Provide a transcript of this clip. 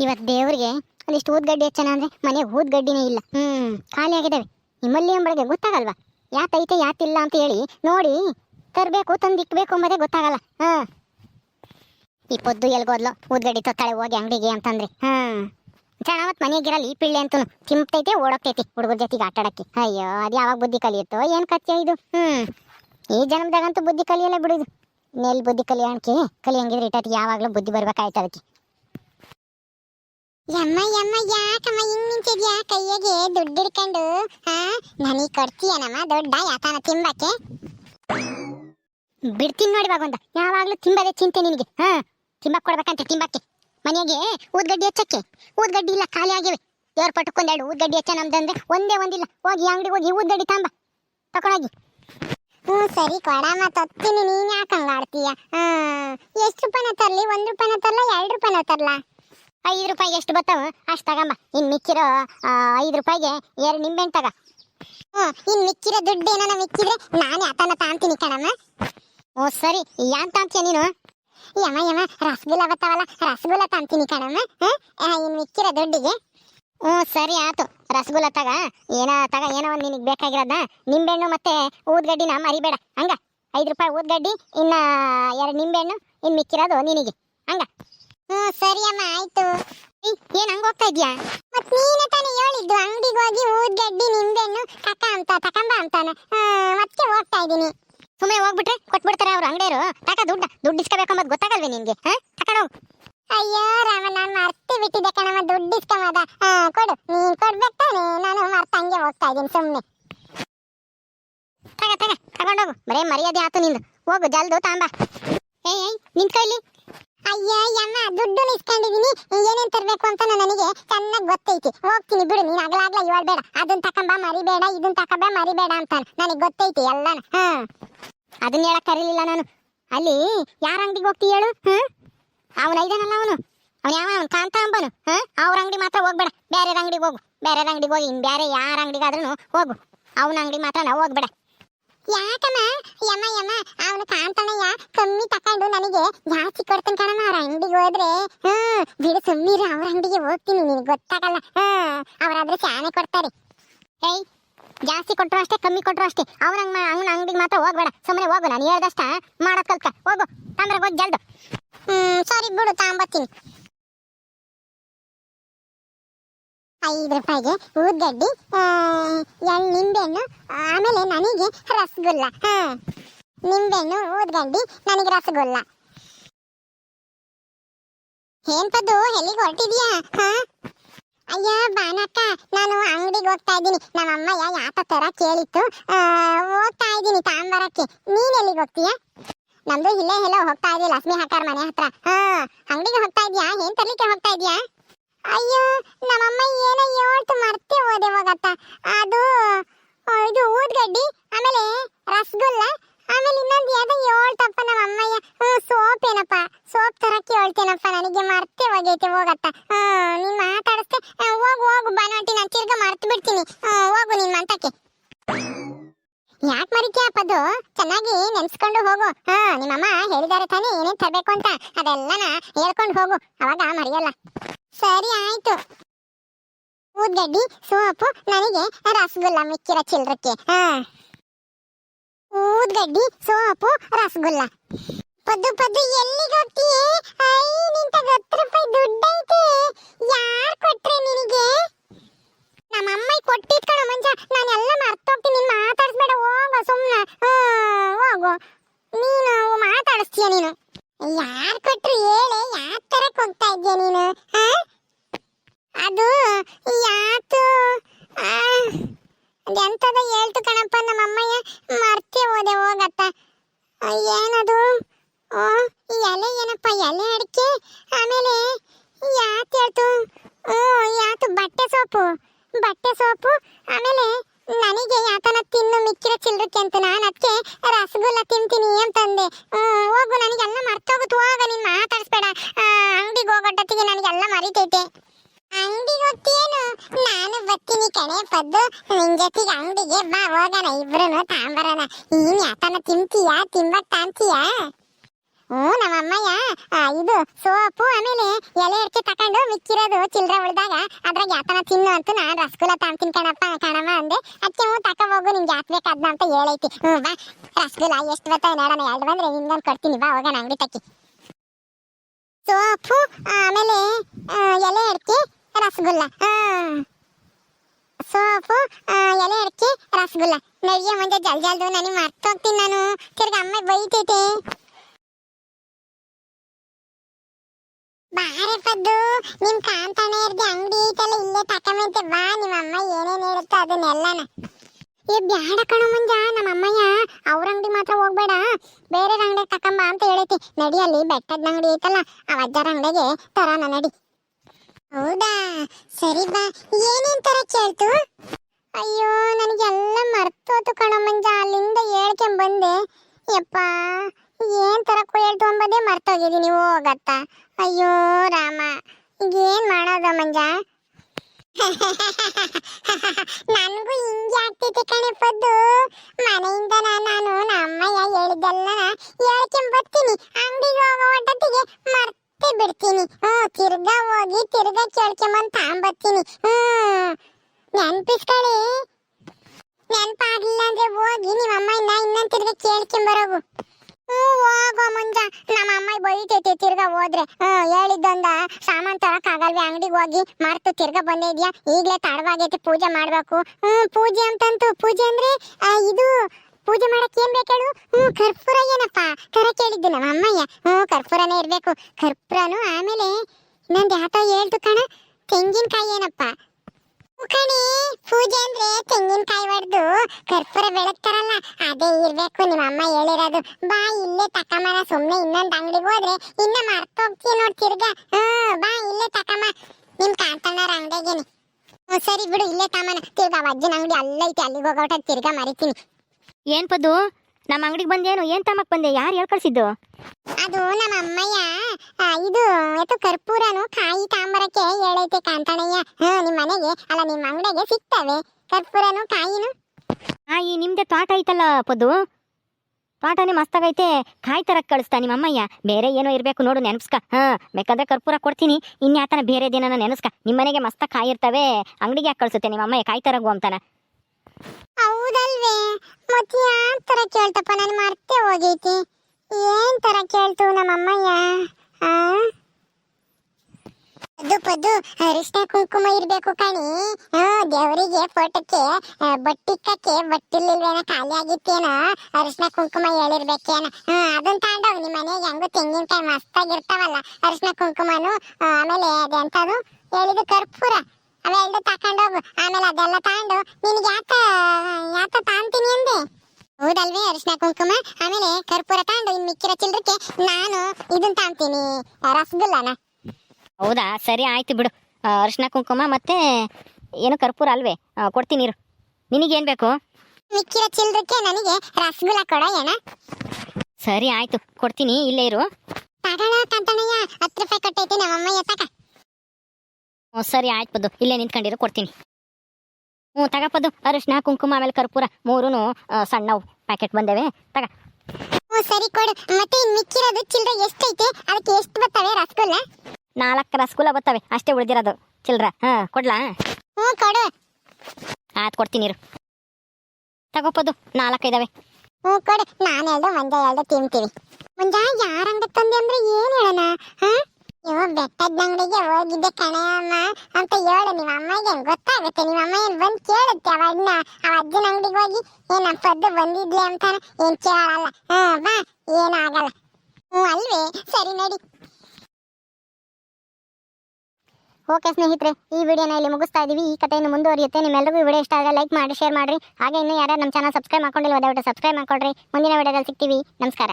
ಇವತ್ತು ದೇವ್ರಿಗೆ ಒಂದಿಷ್ಟು ಊದ್ಗಡ್ಡಿ ಹೆಚ್ಚನ ಅಂದ್ರೆ ಮನೆಗೆ ಊದ್ಗಡ್ಡಿನೇ ಇಲ್ಲ. ಹ್ಮ್, ಖಾಲಿ ಆಗಿದ್ದಾವೆ. ನಿಮ್ಮಲ್ಲಿ ಎಂಬಳಿಗೆ ಗೊತ್ತಾಗಲ್ವಾ? ಯಾತೈತೆ ಯಾತಿಲ್ಲ ಅಂತ ಹೇಳಿ ನೋಡಿ ತರಬೇಕು, ತಂದು ಇಕ್ಬೇಕು ಎಂಬುದೇ ಗೊತ್ತಾಗಲ್ಲ. ಹಾಂ. ಈ ಪೊದ್ದು ಎಲ್ಗೋದ್ಲು ಊದ್ಗಡ್ಡಿ ತೊತ್ತಾಳೆ ಹೋಗಿ ಅಂಗಡಿಗೆ ಅಂತಂದ್ರೆ. ಹ್ಮ್ ಚೆನ್ನಾವತ್ ಮನೆಗಿರಲ್ಲ ಈ ಪಿಳ್ಳೆ ಅಂತೂ. ತಿಂಪ್ತೈತೆ ಓಡೋಗ್ತೈತಿ ಹುಡುಗರ ಜೊತೆಗೆ ಆಟ ಆಡಕ್ಕೆ ಅಯ್ಯೋ, ಅದು ಯಾವಾಗ ಬುದ್ಧಿ ಕಲಿಯುತ್ತೋ, ಏನ್ ಕತ್ಯ ಇದು? ಹ್ಮ್. ಈ ಜನ್ಮದಾಗಂತೂ ಬುದ್ಧಿ ಕಲಿಯಲ್ಲ ಬಿಡುದು ನೆಲ್ ಬುದ್ಧಿ ಕಲಿಯೋಣಕ್ಕೆ ಕಲಿಯಂಗಿದ್ರೆ ಇಟ್ಟಕ್ಕೆ ಯಾವಾಗ್ಲೂ ಬುದ್ಧಿ ಬರ್ಬೇಕಾಯ್ತು ಅದಕ್ಕೆ ಯಮ್ಮ ಯಮ್ಮ, ಯಾಕಮ್ಮ ಹಿಂಗ್ ನಿಂತಿದ್ಯಾ? ಕೈಯಾಗೆ ದುಡ್ಡು ಹಿಡ್ಕೊಂಡು, ಹಾ? ನನಗೆ ಕೊಡ್ತೀಯನಮ್ಮ, ದೊಡ್ಡ ಯಾತನ ತಿಂಬಕ್ಕೆ? ಬಿಡ್ತೀನಿ ನೋಡಿ ಬಾಗೊಂದ ಯಾವಾಗ್ಲೂ ತಿಂಬದೆ ಚಿಂತೆ ನಿನಗೆ, ಹಾ? ತಿಂಬಕ್ ಕೊಡ್ಬೇಕಂತೆ ತಿಂಬಕ್ಕೆ. ಮನೆಗೆ ಊದ್ಗಡ್ಡಿ ಹೆಚ್ಚಕ್ಕೆ. ಊದ್ಗಡ್ಡಿ ಇಲ್ಲ, ಖಾಲಿ ಆಗಿವೆ. ದೇವ್ರ ಪಟ್ಟಕ್ಕೊಂದೆರಡು ಊದ್ಗಡ್ಡಿ ಹೆಚ್ಚ ನಮ್ದಂದ್ರೆ ಒಂದೇ ಒಂದಿಲ್ಲ. ಹೋಗಿ ಅಂಗಡಿಗೆ ಹೋಗಿ ಊದ್ಗಡ್ಡಿ ತಾಂಬ. ತಕೊಂಡೋಗಿ. ಹ್ಞೂ, ಸರಿ ಕೊಡಮ್ಮ ತತ್ತೀನಿ ಯಾಕಂಗೆ ಆಡ್ತೀಯ ಹಾಂ ಎಷ್ಟು ರೂಪಾಯಿನ ತರ್ಲಿ? ಒಂದು ರೂಪಾಯಿನ ತರಲ, ಎರಡು ರೂಪಾಯಿನ ತರ್ಲ? ಐದು ರೂಪಾಯಿ ಎಷ್ಟು ಬರ್ತಾವ ಅಷ್ಟು ತಗಮ್ಮ ಇನ್ ಮಿಕ್ಕಿರೋ ಐದು ರೂಪಾಯಿಗೆ ಎರಡು ನಿಂಬೆಹಣ್ಣು ತಗ. ಹ್ಞೂ, ಇನ್ ಮಿಕ್ಕಿರೋ ದುಡ್ಡು ಏನಾನ ಮಿಕ್ಕಿದ್ರೆ ನಾನೇ ಆತನ ತಾಂತೀನಿ ಕಣಮ್ಮ. ಓ, ಸರಿ. ಯಾನ್ ತಾಂತೀಯ ನೀನು? ಯಮ ಯಮ, ರಸಗುಲ್ಲ ಬರ್ತಾವಲ್ಲ ರಸಗುಲ್ಲ ತಾಂತೀನಿ ಕಣಮ್ಮ. ಹ? ಇನ್ನು ಇನ್ ಮಿಕ್ಕಿರೋ ದುಡ್ಡಿಗೆ. ಹ್ಞೂ, ಸರಿ ಆಯ್ತು ರಸಗುಲ್ಲ ತಗ. ಏನ ತಗ, ಏನೋ ಒಂದು ನಿನಗೆ ಬೇಕಾಗಿರೋದ ನಿಂಬೆಹಣ್ಣು ಮತ್ತೆ ಊದ್ಗಡ್ಡಿನ ಮರಿಬೇಡ. ಹಂಗ? ಐದು ರೂಪಾಯಿ ಊದ್ಗಡ್ಡಿ, ಇನ್ನ ಎರಡು ನಿಂಬೆಹಣ್ಣು, ಇನ್ ಮಿಕ್ಕಿರೋದು ನಿನಗೆ. ಹಂಗ? ಹ್ಞೂ ಸರಿ ಅಮ್ಮ ಆಯ್ತು. ಏನ್ ಹಂಗ ಹೋಗ್ತಾ ಇದ್ಯಾ? ಮತ್ ನೀನೇ ತಾನೇ ಹೇಳಿದ್ದು ಅಂಗಡಿಗೆ ಹೋಗಿ ಊದ್ಗಡ್ಡಿ ನಿಂಬೆಣ್ಣು ಕಕ್ಕ ಅಂತ ತಕಂಬ ಅಂತಾನೆ. ಮತ್ತೆ ಹೋಗ್ತಾ ಇದ್ದೀನಿ. ಸುಮ್ಮನೆ ಹೋಗ್ಬಿಟ್ರೆ ಕೊಟ್ಬಿಡ್ತಾರೆ ಅವ್ರು ಅಂಗಡಿಯರು ತಕ ದುಡ್ಡ ದುಡ್ಡು ಇಸ್ಕೋಬೇಕಂಬದ್ ಗೊತ್ತಾಗಲ್ವೇ ನಿನ್ಗೆ ಹಾ? ತಕೊಂಡು ಅಯ್ಯೋ ರಾಮ ನಾನು ಮರ್ತಿ ಬಿಟ್ಟಿದ್ದೆ ಕಣಮ್ಮ ದುಡ್ಡು ಇಸ್ಕೊಂಬದ ಕೊಡು. ನೀನ್ ಕೊಡ್ಬೇಕು ತಾನೆ ನಾನು ಮರ್ತ ಹಂಗೆ ಹೋಗ್ತಾ ಇದ್ದೀನಿ ಸುಮ್ಮನೆ ತಗ ತಗ ತಗೊಂಡೋಗು. ಬರೇ ಮರ್ಯಾದೆ ಆತು ನಿಂದು. ಹೋಗು ಜಲ್ದು ತಾಂಬ. ಏಯ್ ಏಯ್ ನಿಂತ್ಕೊ ಇಲ್ಲಿ. ಅಯ್ಯ ಯಮ್ಮ ದುಡ್ಡು ಇಸ್ಕೊಂಡಿದೀನಿ ಏನೇನ್ ತರ್ಬೇಕು ಅಂತ ನನಗೆ ಚೆನ್ನಾಗಿ ಗೊತ್ತೈತಿ. ಹೋಗ್ತೀನಿ ಬಿಡು, ನೀನ್ ಅಗಲಾಗ್ಲ ಹೇಳ್ಬೇಡ. ಅದನ್ನ ತಕೊಂಬ, ಮರಿಬೇಡ ಇದನ್ನ ತಕೊಂಬ, ಮರಿಬೇಡ ಅಂತ ನನಗೆ ಗೊತ್ತೈತಿ ಎಲ್ಲಾನು. ಹಾ. ಅದನ್ನ ಹೇಳಕ್ ಕರೀಲಿಲ್ಲ ನಾನು. ಅಲ್ಲಿ ಯಾರ ಅಂಗಡಿಗೆ ಹೋಗ್ತಿ ಹೇಳು? ಹಾ? ಅವನ ಐದನಲ್ಲ ಅವನು? ಅವನು ಯಾವ ಅವನು ಕಾಂತ ಅಂಬನು? ಹಾ? ಅವ್ರ ಅಂಗಡಿ ಮಾತ್ರ ಹೋಗ್ಬೇಡ. ಬೇರೆ ಅಂಗಡಿಗೆ ಹೋಗು. ಬೇರೆ ಅಂಗಡಿಗೆ ಹೋಗಿ, ಇನ್ ಬೇರೆ ಯಾರ ಅಂಗಡಿಗಾದ್ರೂ ಹೋಗು. ಅವನ ಅಂಗಡಿ ಮಾತ್ರ ನಾವು ಹೋಗ್ಬೇಡ. ಯಾಕಮ್ಮ? ಯಮ್ಮ ಯಮ್ಮ, ಅವನು ಕಾಣ್ತಾನಯ್ಯ. ಕಮ್ಮಿ ತಕೊಂಡು ನನಗೆ ಜಾಸ್ತಿ ಕೊಡ್ತಾನೆ ಕಣಮ್ಮ, ಅವ್ರ ಅಂಗಡಿಗೆ ಹೋದ್ರೆ. ಹ್ಮ್, ಬಿಡು ಸುಮ್ಮೀರು ಅವ್ರ ಅಂಗಡಿಗೆ ಹೋಗ್ತೀನಿ, ನಿನಗೆ ಗೊತ್ತಾಗಲ್ಲ. ಹ್ಮ್, ಅವರಾದ್ರೆ ಶಾನೆ ಕೊಡ್ತಾರೆ. ಏಯ್, ಜಾಸ್ತಿ ಕೊಟ್ರು ಅಷ್ಟೇ, ಕಮ್ಮಿ ಕೊಟ್ರು ಅಷ್ಟೇ. ಅವನ ಅವನ ಅಂಗಡಿಗೆ ಮಾತ್ರ ಹೋಗ್ಬೇಡ. ಸುಮ್ಮನೆ ಹೋಗು, ನಾನು ಹೇಳ್ದಷ್ಟ ಮಾಡೋದ್ ಕಲ್ತ್ಕ. ಹೋಗು ತಂದ್ರೆ ಹೋಗಿ ಜಲ್ದು. ಹ್ಮ್, ಸರಿ ಬಿಡು, ತಾಂಬತ್ತೀನಿ. ಐದು ರೂಪಾಯಿಗೆ ಊದ್ಗಡ್ಡಿ ಎರಡು ನಿಂಬೆಹಣ್ಣು ಆಮೇಲೆ ನನಗೆ ರಸಗುಲ್ಲ. ಹಾ, ನಿಂಬೆಹಣ್ಣು, ಊದ್ಗಡ್ಡಿ, ನನಗೆ ರಸಗುಲ್ಲ. ಏನ್ಪದ್ದು ಎಲ್ಲಿಗೆ ಹೊರಟಿದ್ಯಾ? ಅಯ್ಯ ಬಾನಕ್ಕ ನಾನು ಅಂಗಡಿಗೆ ಹೋಗ್ತಾ ಇದ್ದೀನಿ. ನಮ್ಮ ಅಮ್ಮಯ್ಯ ಯಾತ ತರ ಕೇಳಿತ್ತು. ಹೋಗ್ತಾ ಇದ್ದೀನಿ ತಾಂಬರಕ್ಕೆ. ನೀನ್ ಎಲ್ಲಿಗೆ ಹೋಗ್ತೀಯ? ನಮ್ದು ಇಲ್ಲೇ ಎಲ್ಲೋ ಹೋಗ್ತಾ ಇದೀವಿ, ಲಕ್ಷ್ಮಿ ಹಾಕಾರ ಮನೆ ಹತ್ರ. ಹಾ, ಅಂಗಡಿಗೆ ಹೋಗ್ತಾ ಇದ್ಯಾ? ಏನ್ ತರ್ಲಿಕ್ಕೆ ಹೋಗ್ತಾ ಇದ್ಯಾ? ಅಯ್ಯೋ ಅದು ಇದು ಊದ್ಗಡ್ಡಿ, ಆಮೇಲೆ ರಸಗುಲ್ಲ, ಆಮೇಲೆ ಇನ್ನೊಂದು ಯಾವ್ದೋ ಹೇಳ್ತಪ್ಪ ನಮ್ಮ ಅಮ್ಮಯ್ಯ. ಹ್ಞೂ ಸೋಪ್ ಏನಪ್ಪ? ಸೋಪ್ ತರಕ್ಕೆ ಹೇಳ್ತೇನಪ್ಪ ನನಗೆ, ಮರ್ತೆ ಹೋಗೈತೆ ಹೋಗತ್ತ ಹ್ಞೂ ನೀನು ಮಾತಾಡಿಸ್ತೆ ಹೋಗು ಹೋಗು ಬನಾಟಿ ನಾನು ತಿರ್ಗ ಮರ್ತು ಬಿಡ್ತೀನಿ. ಹೋಗು ನೀನು ಮಂತಕ್ಕೆ. ಯಾಕೆ ಮರಿತೀಯ ಅದು? ಚೆನ್ನಾಗಿ ನೆನೆಸ್ಕೊಂಡು ಹೋಗು. ಹಾ ನಿಮ್ಮಮ್ಮ ಹೇಳಿದಾರೆ ತಾನೇ, ಏನೇನು ತರಬೇಕು ಅಂತ. ಅದೆಲ್ಲನ ಹೇಳ್ಕೊಂಡು ಹೋಗು. ಅವಾಗ ಮರೆಯಲ್ಲ. ಸರಿ, ಆಯ್ತು. ಊದ್ಗಡ್ಡಿ ಸೋಪು ನನಗೆ ರಸಗುಲ್ಲ ಮಿಕ್ಕಿರ ಚಿಲ್ರಕ್ಕೆ ಹಾ ಊದ್ಗಡ್ಡಿ ಸೋಪು ರಸಗುಲ್ಲ ಪದ್ದು ಪದ್ದು ಎಲ್ಲಿಗೆ ಹೋಗ್ತೀಯೇ ಐ ನಿಂತ ಹತ್ತು ರೂಪಾಯಿ ದುಡ್ಡೈತೆ ಯಾರ್ ಕೊಟ್ರೆ ನಿನಗೆ ನಮ್ಮ ಅಮ್ಮ ಕೊಟ್ಟಿದ್ ಕಣ ಮಂಜ ನಾನು ಎಲ್ಲ ಮರ್ತೋಗ್ತೀನಿ ನೀನ್ ಮಾತಾಡ್ಸ್ಬೇಡ ಹೋಗು ಸುಮ್ನೆ ಹ್ಮ್, ಹೋಗು ನೀನು ಮಾತಾಡಿಸ್ತೀಯ ನೀನು ಯಾರ್ ಕೊಟ್ರು ಹೇಳೆ ಯಾರ್ ತರಕ್ ಹೋಗ್ತಾ ಇದ್ಯಾ ನೀನು ಹಾ ಅದು, ಯಾತು? ಅದೆಂತದ ಹೇಳ್ತು ಕಣಪ್ಪ ನಮ್ಮ ಅಮ್ಮಯ್ಯ ಮರ್ತೆ ಹೋದೆ ಹೋಗತ್ತ. ಏನದು? ಓ ಎಲೆ ಏನಪ್ಪ, ಎಲೆ ಅಡಿಕೆ? ಆಮೇಲೆ ಯಾತ್ ಹೇಳ್ತು? ಓ, ಯಾತು, ಬಟ್ಟೆ ಸೋಪು? ಬಟ್ಟೆ ಸೋಪು? ಆಮೇಲೆ ನನಗೆ ಯಾತನ ತಿನ್ನು ಮಿಕ್ಕಿರ ಚಿಲ್ರಕ್ಕೆ ಅಂತ ನಾನು ಅದಕ್ಕೆ ರಸಗುಲ್ಲ ತಿಂತೀನಿ ಅಂತಂದೆ. ಹೋಗು, ನನಗೆಲ್ಲ ಮರ್ತೋಗುತ್ತೆ, ಹೋಗ, ನೀನು ಮಾತಾಡಿಸ್ಬೇಡ. ಅಂಗಡಿಗೆ ಹೋಗೋಟತ್ತಿಗೆ ನನಗೆಲ್ಲ ಮರಿತೈತೆ. ಬರ್ತೀನಿ ಕಣೆ ಪದ್ದು. ನಿನ್ ಜೊತೆಗೆ ಅಂಗಡಿಗೆ ಬಾ, ಹೋಗೋಣ. ಇಬ್ರು ತಾಂಬರಣ ನೀನ್ ಯಾತನ ತಿಂತೀಯಾ? ತಿಂಬಕ್ ತಾಂತೀಯಾ ಹ್ಞೂ ನಮ್ಮಮ್ಮಯ್ಯ. ಇದು ಸೋಪು, ಆಮೇಲೆ ಎಲೆ ಅಡಿಕೆ ತಕೊಂಡು ಮಿಕ್ಕಿರೋದು ಚಿಲ್ಲರೆ ಉಳಿದಾಗ ಅದ್ರಾಗ ಯಾತನ ತಿನ್ನು ಅಂತ ನಾನು ರಸಗುಲ್ಲ ತಾಂತೀನಿ ಕಣಪ್ಪ, ಕಣಮ್ಮ ಅಂದೆ. ಅದಕ್ಕೆ ಹ್ಞೂ ತಕ ಹೋಗು, ನಿಂಗೆ ಯಾಕೆ ಬೇಕು ಅಂತ ಹೇಳೈತಿ. ಹ್ಞೂ, ಬಾ. ರಸಗುಲ್ಲ, ಎಷ್ಟು ಬರ್ತಾವೆ ನೋಡೋಣ. ಎರಡು ಬಂದ್ರೆ ನಿನ್ಗೊಂದು ಕೊಡ್ತೀನಿ. ಬಾ, ಹೋಗೋಣ ಅಂಗಡಿ ತಕ್ಕಿ. ಸೋಪು, ಆಮೇಲೆ ಎಲೆ ಅಡಿಕೆ, ರಸಗುಲ್ಲ. ಆ. ಸೋಪು ಎಲೆ ಅಡಿಕೆ, ರಸಗುಲ್ಲ. ನಡಿಗೆ ಮುಂದೆ ಜಲ್ ಜಲ್ದು ನನಗೆ ಮರ್ತೋಗ್ತೀನಿ ನಾನು. ತಿರ್ಗಿ ಅಮ್ಮ ಬೈತೈತೆ. ಬಾರೆ ಪದ್ದು, ನಿಮ್ ಕಾಂತಾನೆ ಇರ್ದೆ ಅಂಗಡಿ ಐತಲ್ಲ, ಇಲ್ಲೇ ತಕೊಂಬಂತೆ. ಬಾ ನಿಮ್ಮ ಅಮ್ಮ ಏನೇನ್ ಹೇಳುತ್ತೋ ಅದನ್ನೆಲ್ಲನ. ಏ, ಬ್ಯಾಡ ಕಣ ಮುಂಜ ನಮ್ಮ ಅಮ್ಮಯ್ಯ ಅವ್ರ ಅಂಗಡಿ ಮಾತ್ರ ಹೋಗ್ಬೇಡ. ಬೇರೆ ಅಂಗಡಿ ತಕಂಬ ಅಂತ ಹೇಳೈತಿ. ನಡಿ ಅಲ್ಲಿ, ಬೆಟ್ಟದ ಅಂಗಡಿ ಐತಲ್ಲ, ಆ ಅಜ್ಜರ ಅಂಗಡಿಗೆ ತರಾನ ನಡಿ. ಹೌದಾ? ಸರಿ ಬಾ. ಏನೇನ್ ತರ ಕೇಳ್ತು? ಅಯ್ಯೋ, ನನಗೆಲ್ಲ ಮರ್ತೋತು ಕಣ ಅಲ್ಲಿಂದ ಹೇಳ್ಕೊಂಡ್ ಬಂದೆ. ಯಪ್ಪ, ಏನ್ ತರ ಹೇಳ್ತು ಅಂಬದೇ ಮರ್ತೋಗಿದೀನಿ ಹೋಗತ್ತ? ಅಯ್ಯೋ, ರಾಮ. ಈಗ ಏನ್ ಮಾಡೋದ ಮಂಜ? ನನಗೂ ಹಿಂಗೆ ಆಗ್ತೈತೆ ಕಣೆ ಪದ್ದು ಮನೆಯಿಂದ ನಾನು ನಮ್ಮಯ್ಯ ಹೇಳಿದ್ದೆಲ್ಲ ಹೇಳ್ಕೊಂಡ್ ಬರ್ತೀನಿ. ಅಂಗಡಿಗೆ ಹೋಗೋ ಒಟ್ಟೊತ್ತಿಗೆ ಮರ್ತೇ ಬಿಡ್ತೀನಿ. ಹ್ಮ್ ತಿರ್ಗಾ ಹೋಗಿ, ತಿರ್ಗಾ ಕೇಳ್ಕೊಂಬಂದ್ ತಗೊಂಬರ್ತೀನಿ ಹ್ಮ್ ನೆನ್ಪಿಸ್ಕೊಳ್ಳಿ. ನೆನ್ಪಾಗ್ಲಿಲ್ಲ ಅಂದ್ರೆ ಹೋಗಿ ನಿಮ್ಮ ಅಮ್ಮ ಇನ್ನ ಇನ್ನೊಂದ್ ತಿರ್ಗಾ ಕೇಳ್ಕೊಂಬರೋಗು ಹ್ಞೂ, ಹೋಗೋ ಮುಂಜ. ನಮ್ಮ ಅಮ್ಮ ಬೈತೈತೆ ತಿರ್ಗಾ ಹೋದ್ರೆ. ಹ್ಮ್ ಹೇಳಿದ್ದೊಂದ ಸಾಮಾನ್ ತರಕ್ ಅಂಗಡಿಗೆ ಹೋಗಿ ಮರ್ತು ತಿರ್ಗಾ ಬಂದಿದ್ಯಾ ಈಗ್ಲೇ ತಡವಾಗೈತೆ ಪೂಜೆ ಮಾಡ್ಬೇಕು. ಹ್ಮ್ ಪೂಜೆ ಅಂತಂತು, ಪೂಜೆ ಅಂದ್ರೆ ಇದು ಪೂಜೆ ಮಾಡಕ್ಕೆ ಏನ್ ಬೇಕು ಹ್ಮ್ ಕರ್ಪೂರ ಏನಪ್ಪ? ಕರ ಕೇಳಿದ್ದು ನಮ್ಮ ಅಮ್ಮಯ್ಯ. ಹ್ಞೂ, ಕರ್ಪೂರನೇ ಇರ್ಬೇಕು. ಕರ್ಪೂರನು ಆಮೇಲೆ ಇನ್ನೊಂದು ಯಾತ ಹೇಳ್ತು ಕಣ, ತೆಂಗಿನಕಾಯಿ ಏನಪ್ಪ? ಕಣಿ, ಪೂಜೆ ಅಂದ್ರೆ ತೆಂಗಿನಕಾಯಿ ಹೊಡೆದು ಕರ್ಪೂರ ಬೆಳಗ್ತಾರಲ್ಲ, ಅದೇ ಇರ್ಬೇಕು. ನಿಮ್ಮ ಅಮ್ಮ ಹೇಳಿರೋದು. ಬಾ, ಇಲ್ಲೇ ತಕಮನ ಸುಮ್ಮನೆ ಇನ್ನೊಂದು ಅಂಗಡಿಗೆ ಹೋದ್ರೆ ಇನ್ನ ಮರ್ತೋಗ್ತೀಯ ನೋಡ್ ತಿರ್ಗಾ. ಹ್ಮ್ ಬಾ, ಇಲ್ಲೇ ತಕಮ್ಮ ನಿಮ್ ಕಾಂತಣ್ಣವ್ರ ಅಂಗಡಿಗೇನೆ ಹ್ಮ್ ಸರಿ ಬಿಡು, ಇಲ್ಲೇ ತಮ್ಮನ ತಿರ್ಗಾ ಅಜ್ಜನ ಅಂಗಡಿ ಅಲ್ಲೈತಿ ಅಲ್ಲಿಗೆ ಹೋಗೋಟ ತಿರ್ಗಾ ಮರಿತೀನಿ. ಏನ್ ಪದ್ದು? ನಮ್ಮ ಅಂಗಡಿಗೆ ಬಂದೇನು? ಏನ್ ತಮ್ಮಕ್ ಬಂದೆ? ಯಾರು ಹೇಳ್ ಕಳ್ಸಿದ್ದು? ಅದು ನಮ್ಮ ಅಮ್ಮಯ್ಯ ಆ, ಇದು ಎತ್ತು ಕರ್ಪೂರನು ಕಾಯಿ ತಾಂಬರಕ್ಕೆ ಹೇಳೈತೆ ಕಾಂತಣಯ್ಯ ಹ್ಮ್ ನಿಮ್ ಮನೆಗೆ ಅಲ್ಲ ನಿಮ್ಮ ಅಂಗಡಿಗೆ ಸಿಗ್ತವೆ. ಕರ್ಪೂರನು ಕಾಯಿನು. ಆ ಈ ನಿಮ್ದೆ ತೋಟ ಐತಲ್ಲ ಪದ್ದು? ತೋಟನೇ ಮಸ್ತಾಗೈತೆ. ಕಾಯಿ ತರಕ್ ಕಳಿಸ್ತಾ ನಿಮ್ಮ ಅಮ್ಮಯ್ಯ. ಬೇರೆ ಏನೋ ಇರ್ಬೇಕು ನೋಡು ನೆನಪಿಸ್ಕ. ಹಾ ಬೇಕಾದ್ರೆ ಕರ್ಪೂರ ಕೊಡ್ತೀನಿ. ಇನ್ಯಾತನ ಬೇರೆ ದಿನ ನೆನಸ್ಕ. ನಿಮ್ಮ ಮನೆಗೆ ಮಸ್ತ ಕಾಯಿ ಇರ್ತವೆ. ಅಂಗಡಿಗೆ ಯಾಕೆ ಕಳಿಸುತ್ತೆ ನಿಮ್ಮ ಅಮ್ಮಯ್ಯ? ಕಾಯಿ ತರಗು ಅಂತಾನ. ಹೌದಲ್ವೇ? ಮತ್ತೆ ಯಾವ ತರ ಕೇಳ್ತಪ್ಪ ನಾನು ಮರ್ತೇ ಹೋಗೈತಿ. ಏನ್ ತರ ಕೇಳ್ತು ನಮ್ಮ ಅಮ್ಮಯ್ಯ ಆ? ಪದ್ದು ಅರಿಶಿನ ಕುಂಕುಮ ಇರಬೇಕು ಕಣಿ. ದೇವರಿಗೆ ಫೋಟೋಕ್ಕೆ ಬಟ್ಟಿಕ್ಕಕ್ಕೆ ಬಟ್ಟಿರ್ಲಿಲ್ವೇನ ಖಾಲಿ ಆಗಿತ್ತೇನೋ ಅರಿಶಿನ ಕುಂಕುಮ ಹೇಳಿರ್ಬೇಕೇನ. ಅದನ್ನ ತಗೊಂಡೋಗ್ ನಿಮ್ಮ ಮನೆಗೆ ಹೆಂಗು ತೆಂಗಿನಕಾಯಿ ಮಸ್ತಾಗಿರ್ತಾವಲ್ಲ ಅರಿಶಿನ ಕುಂಕುಮನು ಆಮೇಲೆ ಅದೆಂತದು ಹೇಳಿದ ಕರ್ಪೂರ. ಅವೆರಡು ಹೋಗು? ಆಮೇಲೆ ಅದೆಲ್ಲ ತಗೊಂಡು ನಿನಗೆ ಯಾಕ ಯಾಕ ತಾಂತೀನಿ ಅಂದೆ. ಹೌದಲ್ವೇ ಅರಿಶಿನ ಕುಂಕುಮ? ಆಮೇಲೆ ಕರ್ಪೂರ ತಗೊಂಡು ಇನ್ ಮಿಕ್ಕಿರೋ ಚಿಲ್ರಕ್ಕೆ ನಾನು ಇದನ್ನ ತಾಂತೀನಿ. ರಸಗುಲ್ಲನ ಹೌದಾ? ಸರಿ ಆಯ್ತು ಬಿಡು. ಅರಿಶಿನ ಕುಂಕುಮ ಮತ್ತೆ ಏನು ಕರ್ಪೂರ ಅಲ್ವೇ? ಕೊಡ್ತೀನಿ ಇರು. ನಿನಗೇನ್ ಬೇಕು? ಮಿಕ್ಕಿರ ಚಿಲ್ರಕ್ಕೆ ನನಗೆ ರಸಗುಲ್ಲ ಕೊಡ ಏನ ಸರಿ ಆಯ್ತು. ಕೊಡ್ತೀನಿ ಇಲ್ಲೇ ಇರು. ತಗೊಳ ಕಂತಣ್ಣಯ್ಯ ಹತ್ತು ರೂಪಾಯಿ ಕೊಟ್ಟೈತೆ ನಮ್ಮಮ್ಮ ಎತ್ತಕ ಸರಿ ಆಯ್ತು ಪದ್ದು. ಇಲ್ಲೇ ನಿಂತ್ಕೊಂಡಿರೋ ಕೊಡ್ತೀನಿ. ಹ್ಞೂ ತಗಪದ್ದು ಅರಿಶಿನ ಕುಂಕುಮ ಆಮೇಲೆ ಕರ್ಪೂರ. ಮೂರೂ ಸಣ್ಣವು ಪ್ಯಾಕೆಟ್ ಬಂದೇವೆ. ತಗ. ಹ್ಞೂ ಸರಿ ಕೊಡು. ಮತ್ತೆ ಇನ್ ಮಿಕ್ಕಿರೋದು ಚಿಲ್ರೆ ಎಷ್ಟೈತೆ? ಅದಕ್ಕೆ ಎಷ್ಟು ಬರ್ತವೆ ರಸಗುಲ್ಲ? ನಾಲ್ಕು ರಸಗುಲ್ಲ ಬರ್ತವೆ. ಅಷ್ಟೇ ಉಳಿದಿರೋದು ಚಿಲ್ರ. ಹಾಂ ಕೊಡ್ಲಾ? ಹ್ಞೂ ಕೊಡು. ಆಯ್ತು ಕೊಡ್ತೀನಿ ಇರು. ತಗೋಪದು ಇದಾವೆ ಹ್ಞೂ ಕೊಡು. ನಾನು ಎರಡು ಒಂದೇ ಎರಡು ತಿಂತೀವಿ. ಮುಂಜಾ ಯಾರಂಗ ತಂದೆ ಅಂದ್ರೆ ಏನು ಹೇಳೋಣ? ಹಾ? ಇವ ಬೆಟ್ಟದ ಅಂಗಡಿಗೆ ಹೋಗಿದ್ದೆ ಕಣೆ ಅಮ್ಮ ಅಂತ ಹೇಳು. ನಿಮ್ಮ ಅಮ್ಮಗೆ ಗೊತ್ತಾಗುತ್ತೆ? ನಿಮ್ಮ ಅಮ್ಮ ಏನು ಬಂದು ಕೇಳುತ್ತೆ? ಅವನ್ನ ಆ ಅಜ್ಜನ ಅಂಗಡಿಗೆ ಹೋಗಿ ಏನ್ ಪದ್ದು ಬಂದಿದ್ಲಿ ಅಂತಾನೆ? ಏನ್ ಕೇಳಲ್ಲ. ಹಾ, ಬಾ. ಏನಾಗಲ್ಲ. ಹ್ಞೂ, ಅಲ್ವೇ? ಸರಿ, ನಡಿ. ಓಕೆ ಸ್ನೇಹಿತರೆ, ಈ ವಿಡಿಯೋನ ಇಲ್ಲಿ ಮುಗಿಸ್ತಾ ಇದೀವಿ. ಈ ಕಥೆಯನ್ನು ಮುಂದುವರಿಯುತ್ತೆ. ನಿಮ್ಮೆಲ್ಲರಿಗೂ ವಿಡಿಯೋ ಇಷ್ಟ ಆದರೆ ಲೈಕ್ ಮಾಡಿ, ಶೇರ್ ಮಾಡಿರಿ. ಹಾಗೆ ಇನ್ನೂ ಯಾರು ನಮ್ಮ ಚಾನಲ್ ಸಬ್ಸ್ಕ್ರೈಬ್ ಮಾಡ್ಕೊಂಡಿಲ್ಲ ದಯವಿಟ್ಟು ಸಬ್ಸ್ಕ್ರೈಬ್ ಮಾಡ್ಕೊಳ್ರಿ. ಮುಂದಿನ ವಿಡಿಯೋದಲ್ಲಿ ಸಿಗ್ತೀವಿ. ನಮಸ್ಕಾರ.